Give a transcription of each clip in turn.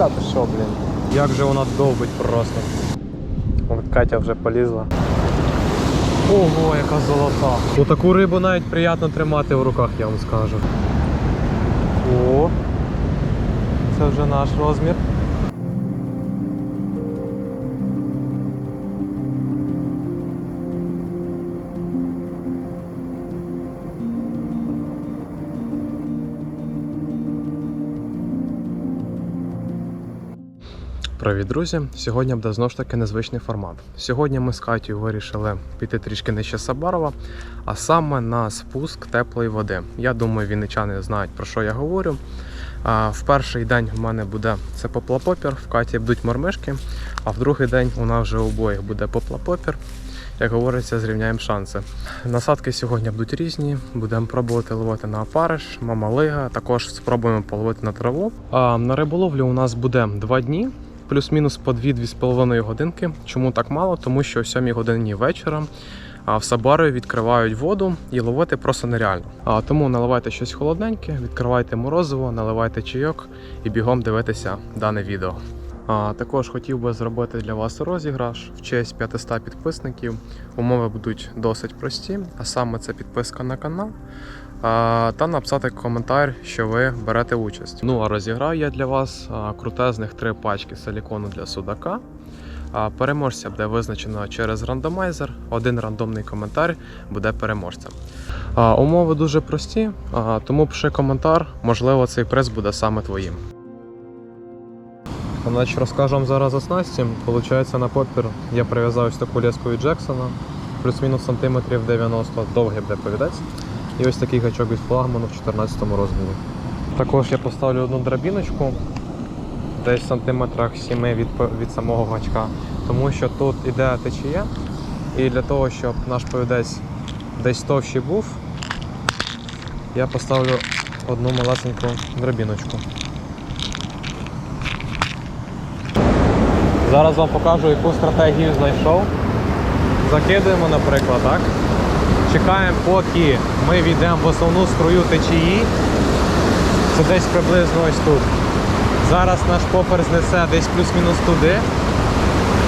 Та ти що, блін? Як же вона довбить просто. От Катя вже полізла. Ого, яка золота. У таку рибу навіть приємно тримати в руках, я вам скажу. О, це вже наш розмір. Привіт, друзі! Сьогодні буде знову ж таки незвичний формат. Сьогодні ми з Катю вирішили піти трішки нижче Сабарова, а саме на спуск теплої води. Я думаю, вінничани знають про що я говорю. В перший день в мене буде це поплапопір, в Каті будуть мормишки, а в другий день у нас вже у обоїх буде поплапопір. Як говориться, зрівняємо шанси. Насадки сьогодні будуть різні. Будемо пробувати ловити на опариш, мамалига. Також спробуємо половити на траву. А на риболовлю у нас буде два дні плюс-мінус по 2-2,5 годинки. Чому так мало? Тому що о 7 годині вечора в Сабарові відкривають воду і ловити просто нереально. Тому наливайте щось холодненьке, відкривайте морозиво, наливайте чайок і бігом дивитися дане відео. Також хотів би зробити для вас розіграш в честь 500 підписників. Умови будуть досить прості, а саме це підписка на канал. Та написати коментар, що ви берете участь. Ну а розіграю я для вас крутезних три пачки силікону для судака. Переможця буде визначено через рандомайзер. Один рандомний коментар буде переможцем. Умови дуже прості, тому пиши коментар, можливо, цей приз буде саме твоїм. Значить, розкажу вам зараз о снасті. Получається на попір я прив'язав таку леску від Джексона, плюс-мінус сантиметрів 90, довгий буде повідець. І ось такий гачок від флагману в 14 розмірі. Також я поставлю одну драбіночку, десь в сантиметрах 7 від, від самого гачка, тому що тут іде течія. І для того, щоб наш повідець десь товщий був, я поставлю одну малесеньку драбіночку. Зараз вам покажу, яку стратегію знайшов. Закидуємо, наприклад, так? Чекаємо, поки ми війдемо в основну струю течії. Це десь приблизно ось тут. Зараз наш попер знесе десь плюс-мінус туди.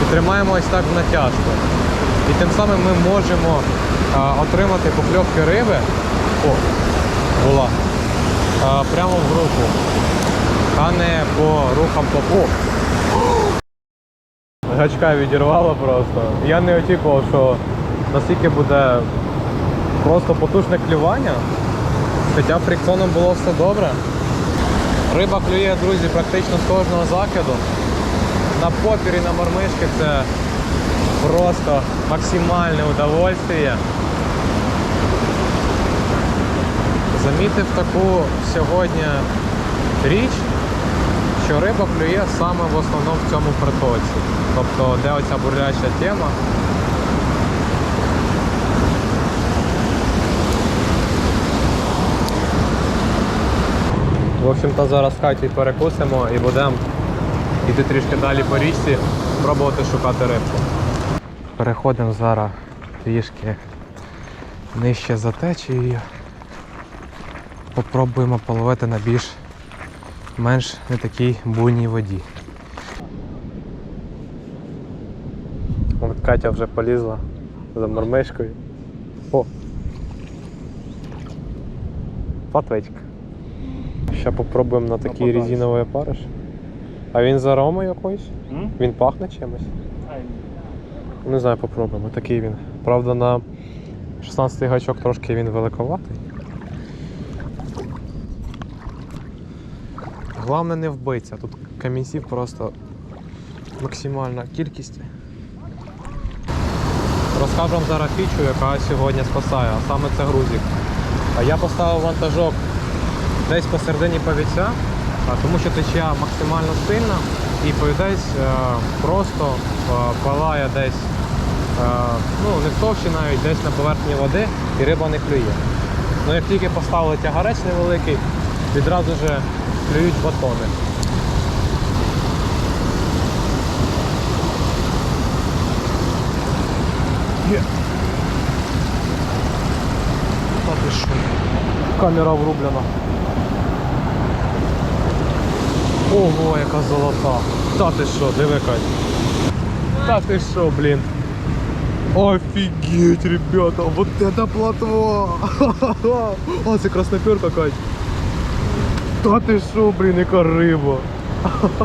І тримаємо ось так в натяжку. І тим самим ми можемо а, отримати покльовки риби. О, була. А, прямо в руку. А не по рухам попу. Гачка відірвало просто. Я не очікував, що настільки буде просто потужне клювання. Хоча фрикціоном було все добре. Риба клює, друзі, практично з кожного закиду. На попірі, на мормишки це просто максимальне удовольствие. Замітив таку сьогодні річ, що риба клює саме в основному в цьому притоці. Тобто, де оця бурляча тема. В общем-то зараз Каті перекусимо і будемо йти трішки далі по річці, пробувати шукати рибку. Переходимо зараз трішки нижче за течією. Попробуємо половити на більш менш не такій буйній воді. Вон Катя вже полізла за мормишкою. О! Платвечка. Ще попробуємо на такий попадайся. резиновий опариш. А він з аромою якоюсь? М? Він пахне чимось? Не знаю, попробуємо. Такий він. Правда, на 16 гачок трошки він великоватий. Головне не вбиться. Тут камінців просто максимальна кількість. Розкажу вам зараз фічу, яка сьогодні спасає, а саме це грузик. А я поставив вантажок десь посередині повіця, а, тому що течія максимально сильна і повідець е, просто е, палає десь, е, ну не товщі навіть, десь на поверхні води і риба не клює. Ну як тільки поставили тягарець невеликий, відразу ж клюють батони. Є. Камера врублена. Ого, яка золота. Та ти що, диви Кать. Та ти що, блін. Офигеть, ребята, вот это плотва! А, це красноперка, Кать. Та ти що, блін, яка риба.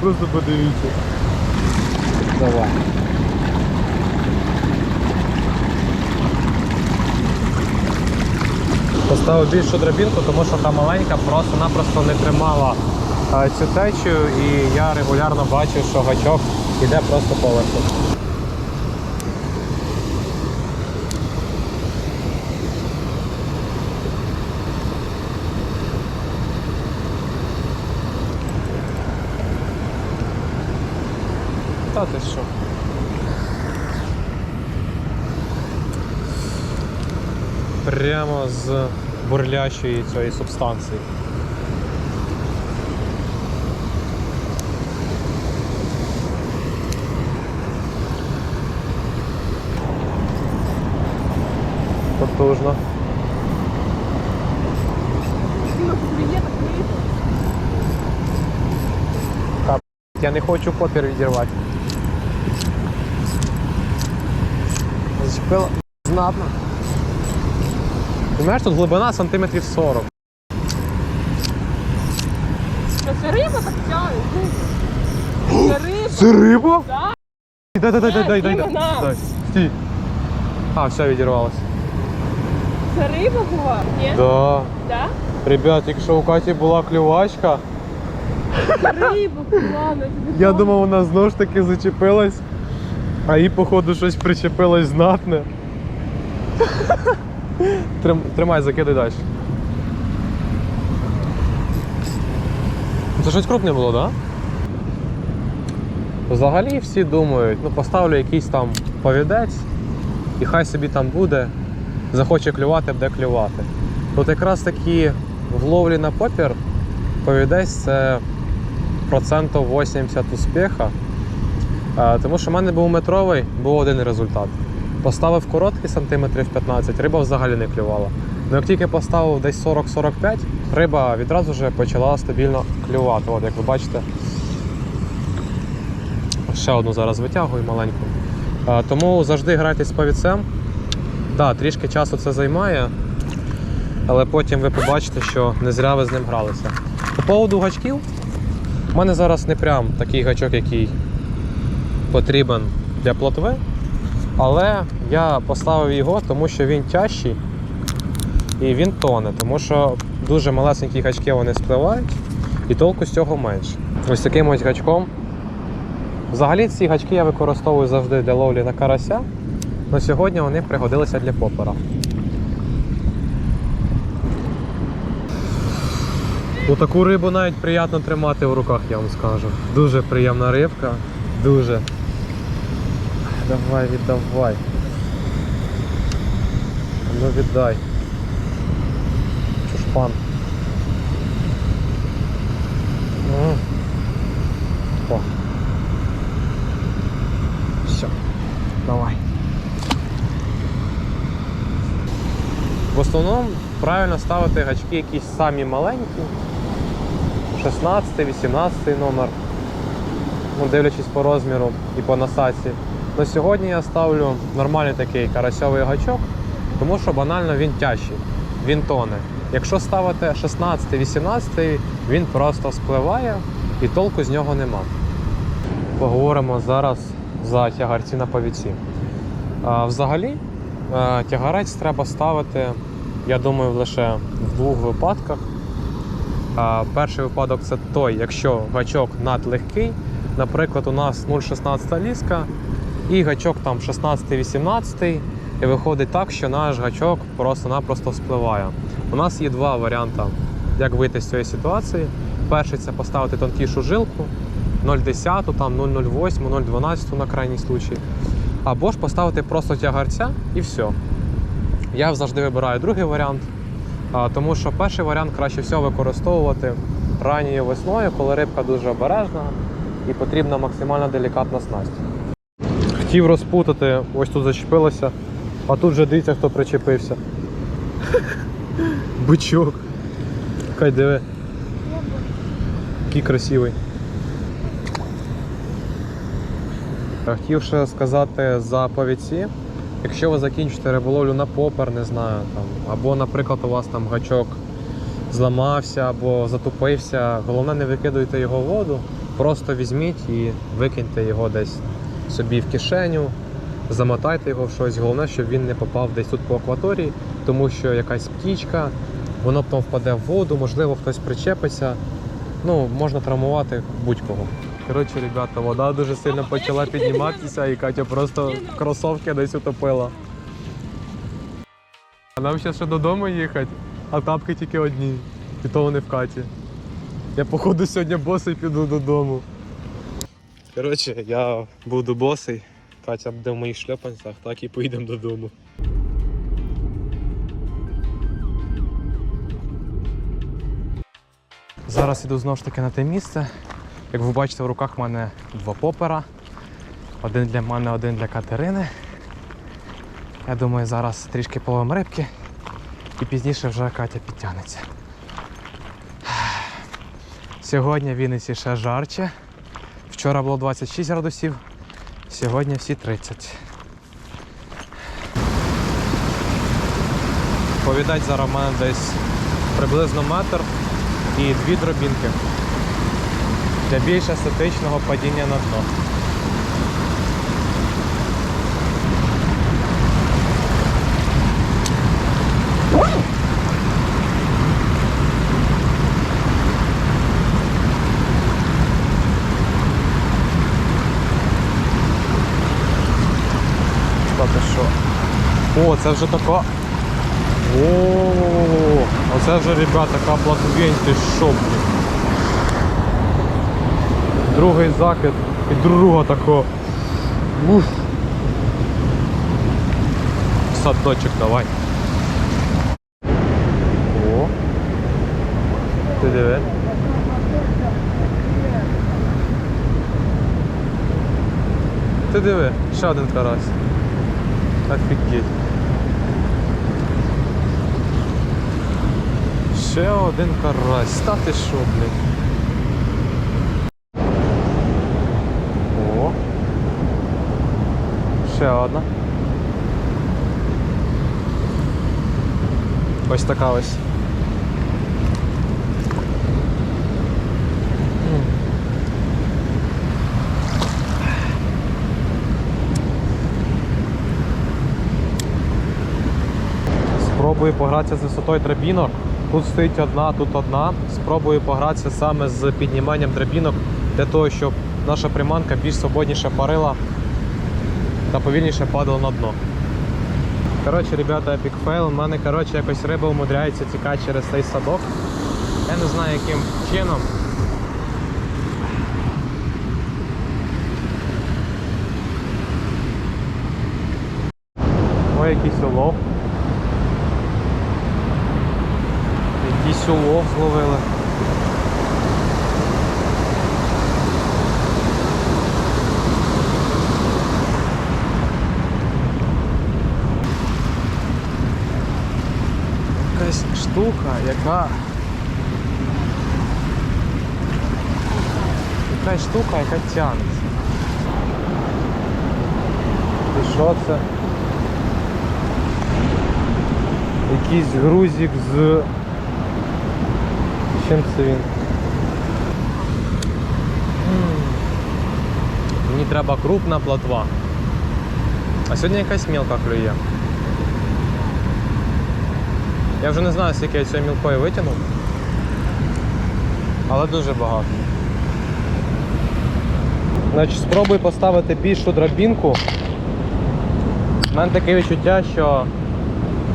Просто подивіться. Давай. Поставив більшу драбінку, тому що та маленька просто-напросто не тримала цю течію, і я регулярно бачив, що гачок іде просто поверху. Та ти що? Прямо з бурлящої цієї субстанції. Потужно. Я не хочу попір відірвати. Зачепила знатно. Знаєш, тут глибина сантиметрів 40. Що це риба так тягне? Це риба. Це риба? Да. Дай, дай, дай, дай, дай, дай. дай. Стій. А, все, відірвалося. Це риба була? Ні? Да. Да? Ребят, якщо у Каті була клювачка, риба була, ну тобі я думав, вона знову ж таки зачепилась, а їй, походу, щось причепилось знатне. Трим- Тримай, закидай далі. Це щось крупне було, так? Да? Взагалі всі думають, ну поставлю якийсь там повідець, і хай собі там буде, захоче клювати, буде клювати. От якраз таки в ловлі на попір повідець це процентів 80 успіха. Е, Тому що в мене був метровий, був один результат. Поставив короткий сантиметрів 15, риба взагалі не клювала. Ну як тільки поставив десь 40-45, риба відразу вже почала стабільно клювати. От як ви бачите. Ще одну зараз витягую маленьку. Е, Тому завжди грайте з повідцем. Да, трішки часу це займає, але потім ви побачите, що не зря ви з ним гралися. По поводу гачків, у мене зараз не прям такий гачок, який потрібен для плотви, але я поставив його, тому що він тяжчий і він тоне, тому що дуже малесенькі гачки вони спливають і толку з цього менше. Ось таким ось гачком. Взагалі ці гачки я використовую завжди для ловлі на карася, але сьогодні вони пригодилися для попера. Ну, таку рибу навіть приємно тримати в руках, я вам скажу. Дуже приємна рибка. Дуже. Давай, віддавай. Ну віддай. Чушпан. М. О. Все. Давай. В основному правильно ставити гачки якісь самі маленькі. 16, 18 номер. Ну, дивлячись по розміру і по насадці. Но сьогодні я ставлю нормальний такий карасьовий гачок, тому що банально він тяжчий, він тоне. Якщо ставити 16-18, він просто спливає і толку з нього нема. Поговоримо зараз за тягарці на повіці. А, взагалі, е, тягарець треба ставити, я думаю, лише в двох випадках. Перший випадок це той, якщо гачок надлегкий. Наприклад, у нас 0,16 ліска і гачок там 16-18, і виходить так, що наш гачок просто-напросто спливає. У нас є два варіанти, як вийти з цієї ситуації. Перший це поставити тонкішу жилку 0,10, там 0,08, 0,12 на крайній случай. Або ж поставити просто тягарця і все. Я завжди вибираю другий варіант. Тому що перший варіант краще всього використовувати ранньою весною, коли рибка дуже обережна і потрібна максимально делікатна снасть. Хотів розпутати, ось тут зачепилося, а тут вже дивіться, хто причепився. Бичок. Хай диви. Який красивий. Хотів ще сказати за повідці. Якщо ви закінчите риболовлю на попер, не знаю, там, або, наприклад, у вас там гачок зламався або затупився, головне не викидуйте його в воду, просто візьміть і викиньте його десь собі в кишеню, замотайте його в щось. Головне, щоб він не попав десь тут по акваторії, тому що якась птічка, воно потім впаде в воду, можливо, хтось причепиться. Ну, можна травмувати будь-кого. Коротше, ребята, вода дуже сильно почала підніматися, і Катя просто кросовки десь утопила. А нам ще ще додому їхати, а тапки тільки одні. І то вони в каті. Я походу сьогодні босий піду додому. Коротше, я буду босий. Катя буде в моїх шльопанцях, так і поїдемо додому. Зараз іду знову ж таки на те місце. Як ви бачите, в руках в мене два попера. Один для мене, один для Катерини. Я думаю, зараз трішки половимо рибки і пізніше вже Катя підтягнеться. Сьогодні в Вінниці ще жарче. Вчора було 26 градусів, сьогодні всі 30. Повідать зараз в мене десь приблизно метр і дві дробінки для більш естетичного падіння на дно. О, це вже така. О, оце вже, ребята, така платвень, ти що, блін. Другий закид і друга тако. Уф. Садочок давай. О. Ти диви. Ти диви, ще один карась. Офігеть. Ще один карась. Та ти що, блін. О. Ще одна. Ось така ось. Спробую погратися з висотою драбінок. Тут стоїть одна, тут одна. Спробую погратися саме з підніманням драбінок для того, щоб наша приманка більш свободніше парила та повільніше падала на дно. Коротше, ребята, epic fail. У мене коротше, якось риба умудряється тікати через цей садок. Я не знаю яким чином. Ой, якийсь улов. Якийсь улов зловили. штука, яка. Якась штука, яка тягнеться. І що це? Якийсь грузик з. Чим це він? М. Мені треба крупна плотва. А сьогодні якась мілка клює. Я вже не знаю, скільки я цієї мілкої витягнув. Але дуже багато. Значить, спробуй поставити більшу драбінку. У мене таке відчуття, що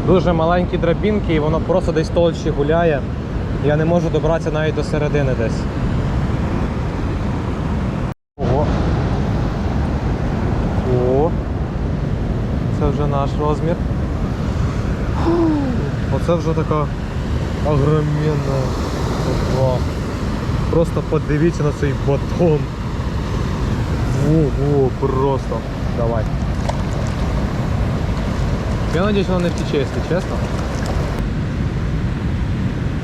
дуже маленькі драбінки і воно просто десь толчі гуляє. Я не можу добратися навіть до середини десь. Ого. О. Це вже наш розмір. Оце вже така огроменна Ого. Просто подивіться на цей батон. Ого, просто. Давай. Я надіюсь, вона не втече, якщо чесно.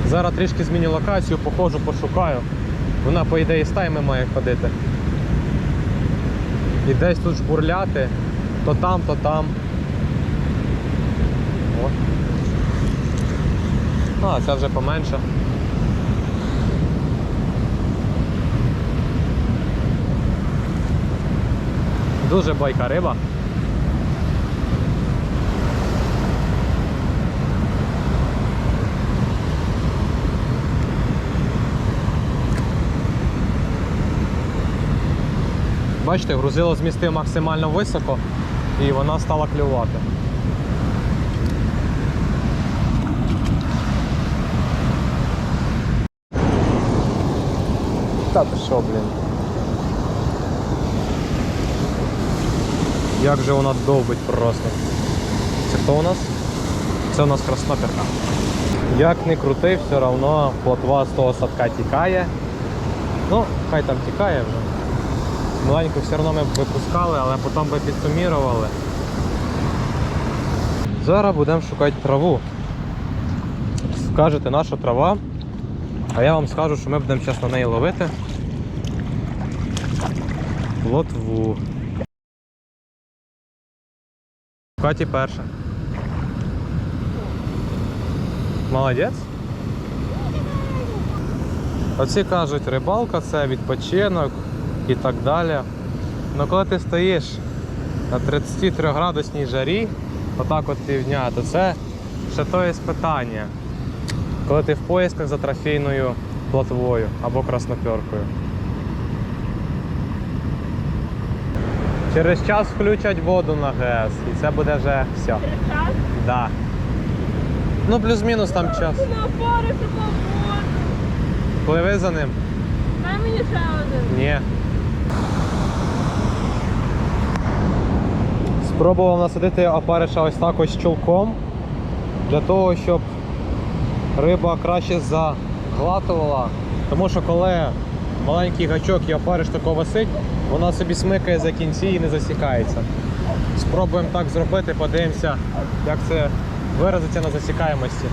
Зараз трішки зміню локацію, походжу, пошукаю. Вона, по ідеї, стаями має ходити. І десь тут жбурляти, то там, то там. А, це вже поменше. Дуже бойка риба. Бачите, грузило змістив максимально високо і вона стала клювати. Та ти що, блін? Як же вона довбить просто. Це хто у нас? Це у нас красноперка. Як не крути, все одно плотва з того садка тікає. Ну, хай там тікає вже. Маленьку все одно ми б випускали, але потім би підсумірували. Зараз будемо шукати траву. Скажете, наша трава, а я вам скажу, що ми будемо зараз на неї ловити. Лотву. Каті перша. Молодець. Оці кажуть, рибалка це відпочинок і так далі. Ну коли ти стоїш на 33 градусній жарі, отак от півдня, то це ще то є питання. Коли ти в поїздках за трофейною плотвою або красноперкою. Через час включать воду на ГЕС і це буде вже все. Через Час? Да. Ну, плюс-мінус там час. Воду. Пливи за ним? Дай мені ще один. Ні. Спробував насадити опариша ось так ось чулком, для того, щоб риба краще заглатувала. Тому що коли маленький гачок і опариш тако висить, вона собі смикає за кінці і не засікається. Спробуємо так зробити, подивимося, як це виразиться на засікаємості.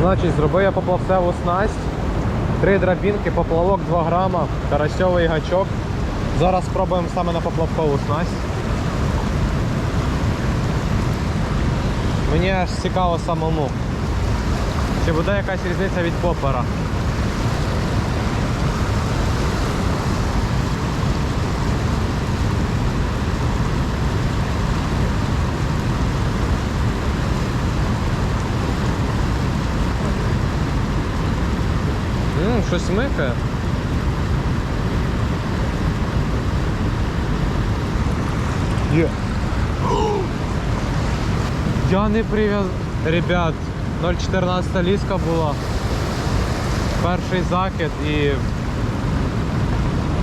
Значить, зробив я поплавцеву снасть. Три драбінки, поплавок 2 грама, карасьовий гачок. Зараз спробуємо саме на поплавкову снасть. Мені аж цікаво самому. Чи буде якась різниця від попера? Щось микає. Є. Я не прив'яз... Ребят, 0,14 ліска була. Перший закид і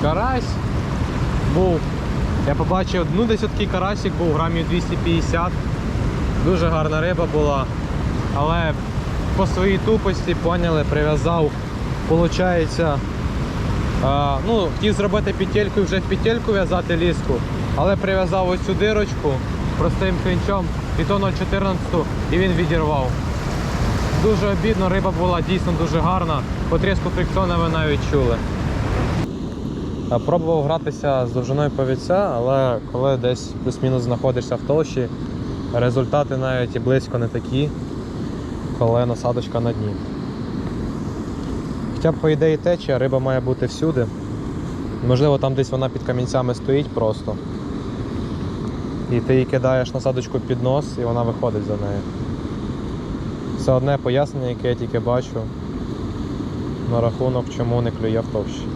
карась був. Я побачив, ну десь такий карасик був, грамів 250. Дуже гарна риба була. Але по своїй тупості поняли, прив'язав, получається. А, ну, хотів зробити петельку і вже в петельку в'язати ліску, але прив'язав ось цю дирочку простим клінчом і то 0,14 і він відірвав. Дуже обідно, риба була дійсно дуже гарна. По тріску фрикціону ви навіть чули. Пробував гратися з довжиною повіця, але коли десь плюс-мінус знаходишся в толщі, результати навіть і близько не такі, коли насадочка на дні. Хоча по ідеї течія, риба має бути всюди. Можливо, там десь вона під камінцями стоїть просто. І ти її кидаєш насадочку під нос і вона виходить за нею. Це одне пояснення, яке я тільки бачу на рахунок, чому не клює в товщі.